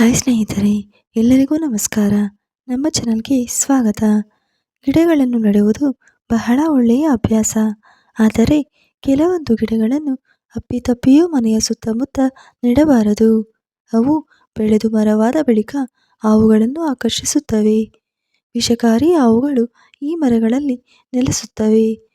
Hi ಸ್ನೇಹಿತರೆ, ಎಲ್ಲರಿಗೂ ನಮಸ್ಕಾರ. ನಮ್ಮ ಚಾನಲ್ಗೆ ಸ್ವಾಗತ. ಗಿಡಗಳನ್ನು ನೆಡುವುದು ಬಹಳ ಒಳ್ಳೆಯ ಅಭ್ಯಾಸ. ಆದರೆ ಕೆಲವೊಂದು ಗಿಡಗಳನ್ನು ಅಪ್ಪಿತಪ್ಪಿಯೂ ಮನೆಯ ಸುತ್ತಮುತ್ತ ನೆಡಬಾರದು. ಅವು ಬೆಳೆದು ಮರವಾದ ಬಳಿಕ ಹಾವುಗಳನ್ನು ಆಕರ್ಷಿಸುತ್ತವೆ. ವಿಷಕಾರಿ ಹಾವುಗಳು ಈ ಮರಗಳಲ್ಲಿ ನೆಲೆಸುತ್ತವೆ.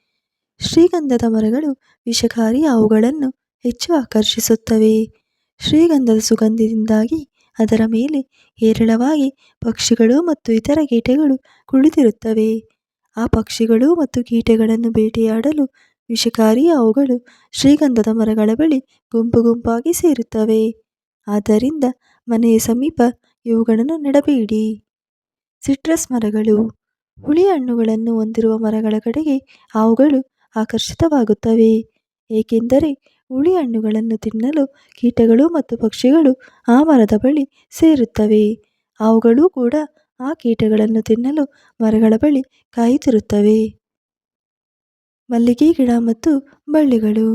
ಶ್ರೀಗಂಧದ ಮರಗಳು ವಿಷಕಾರಿ ಹಾವುಗಳನ್ನು ಹೆಚ್ಚು ಆಕರ್ಷಿಸುತ್ತವೆ. ಶ್ರೀಗಂಧದ ಸುಗಂಧದಿಂದಾಗಿ ಅದರ ಮೇಲೆ ಹೇರಳವಾಗಿ ಪಕ್ಷಿಗಳು ಮತ್ತು ಇತರ ಕೀಟಗಳು ಕುಳಿತಿರುತ್ತವೆ. ಆ ಪಕ್ಷಿಗಳು ಮತ್ತು ಕೀಟಗಳನ್ನು ಬೇಟೆಯಾಡಲು ವಿಷಕಾರಿ ಅವುಗಳು ಶ್ರೀಗಂಧದ ಮರಗಳ ಬಳಿ ಗುಂಪು ಗುಂಪಾಗಿ ಸೇರುತ್ತವೆ. ಆದ್ದರಿಂದ ಮನೆಯ ಸಮೀಪ ಇವುಗಳನ್ನು ನೆಡಬೇಡಿ. ಸಿಟ್ರಸ್ ಮರಗಳು ಹುಳಿ ಹಣ್ಣುಗಳನ್ನು ಹೊಂದಿರುವ ಮರಗಳ ಕಡೆಗೆ ಅವುಗಳು ಆಕರ್ಷಿತವಾಗುತ್ತವೆ. ಏಕೆಂದರೆ ಹುಳಿ ಹಣ್ಣುಗಳನ್ನು ತಿನ್ನಲು ಕೀಟಗಳು ಮತ್ತು ಪಕ್ಷಿಗಳು ಆ ಮರದ ಬಳಿ ಸೇರುತ್ತವೆ. ಅವುಗಳೂ ಕೂಡ ಆ ಕೀಟಗಳನ್ನು ತಿನ್ನಲು ಮರಗಳ ಬಳಿ ಕಾಯುತ್ತಿರುತ್ತವೆ. ಮಲ್ಲಿಗೆ ಗಿಡ ಮತ್ತು ಬಳ್ಳಿಗಳು.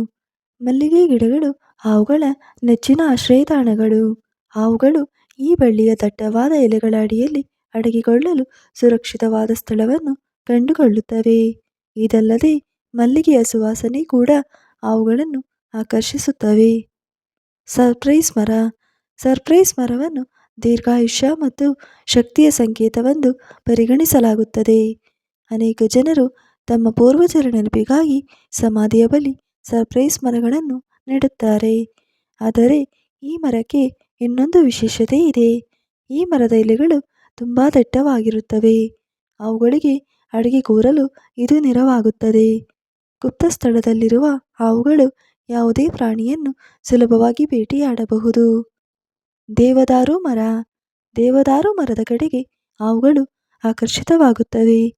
ಮಲ್ಲಿಗೆ ಗಿಡಗಳು ಅವುಗಳ ನೆಚ್ಚಿನ ಆಶ್ರಯತಾಣಗಳು. ಅವುಗಳು ಈ ಬಳ್ಳಿಯ ದಟ್ಟವಾದ ಎಲೆಗಳ ಅಡಿಯಲ್ಲಿ ಅಡಗಿಕೊಳ್ಳಲು ಸುರಕ್ಷಿತವಾದ ಸ್ಥಳವನ್ನು ಕಂಡುಕೊಳ್ಳುತ್ತವೆ. ಇದಲ್ಲದೆ ಮಲ್ಲಿಗೆಯ ಸುವಾಸನೆ ಕೂಡ ಅವುಗಳನ್ನು ಆಕರ್ಷಿಸುತ್ತವೆ. ಸರ್ಪ್ರೈಸ್ ಮರ. ಸರ್ಪ್ರೈಸ್ ಮರವನ್ನು ದೀರ್ಘಾಯುಷ್ಯ ಮತ್ತು ಶಕ್ತಿಯ ಸಂಕೇತವೆಂದು ಪರಿಗಣಿಸಲಾಗುತ್ತದೆ. ಅನೇಕ ಜನರು ತಮ್ಮ ಪೂರ್ವಜರ ನೆನಪಿಗಾಗಿ ಸಮಾಧಿಯ ಬಳಿ ಸರ್ಪ್ರೈಸ್ ಮರಗಳನ್ನು ನೆಡುತ್ತಾರೆ. ಆದರೆ ಈ ಮರಕ್ಕೆ ಇನ್ನೊಂದು ವಿಶೇಷತೆ ಇದೆ. ಈ ಮರದ ಎಲೆಗಳು ತುಂಬ ದಟ್ಟವಾಗಿರುತ್ತವೆ. ಅವುಗಳಿಗೆ ಅಡಿಗೆ ಕೂರಲು ಇದು ನೆರವಾಗುತ್ತದೆ. ಗುಪ್ತ ಸ್ಥಳದಲ್ಲಿರುವ ಹಾವುಗಳು ಯಾವುದೇ ಪ್ರಾಣಿಯನ್ನು ಸುಲಭವಾಗಿ ಭೇಟಿಯಾಡಬಹುದು ದೇವದಾರು ಮರ, ದೇವದಾರು ಮರದ ಕಡೆಗೆ ಹಾವುಗಳು ಆಕರ್ಷಿತವಾಗುತ್ತವೆ,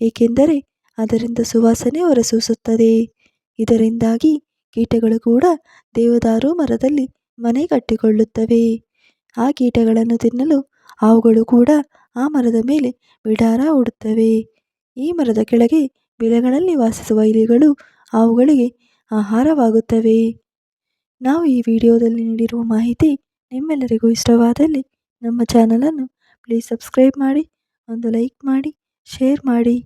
ಏಕೆಂದರೆ ಅದರಿಂದ ಸುವಾಸನೆ ಹೊರಸೂಸುತ್ತದೆ. ಇದರಿಂದಾಗಿ ಕೀಟಗಳು ಕೂಡ ದೇವದಾರು ಮರದಲ್ಲಿ ಮನೆ ಕಟ್ಟಿಕೊಳ್ಳುತ್ತವೆ. ಆ ಕೀಟಗಳನ್ನು ತಿನ್ನಲು ಹಾವುಗಳು ಕೂಡ ಆ ಮರದ ಮೇಲೆ ಬಿಡಾರ ಹೂಡುತ್ತವೆ. ಈ ಮರದ ಕೆಳಗೆ ಬೆಳೆಗಳಲ್ಲಿ ವಾಸಿಸುವ ಇಲಿಗಳು, ಅವುಗಳಿಗೆ ಆಹಾರವಾಗುತ್ತವೆ. ನಾವು ಈ ವಿಡಿಯೋದಲ್ಲಿ ನೀಡಿರುವ ಮಾಹಿತಿ ನಿಮ್ಮೆಲ್ಲರಿಗೂ ಇಷ್ಟವಾದಲ್ಲಿ ನಮ್ಮ ಚಾನಲನ್ನು ಪ್ಲೀಸ್ ಸಬ್ಸ್ಕ್ರೈಬ್ ಮಾಡಿ, ಒಂದು ಲೈಕ್ ಮಾಡಿ, ಶೇರ್ ಮಾಡಿ.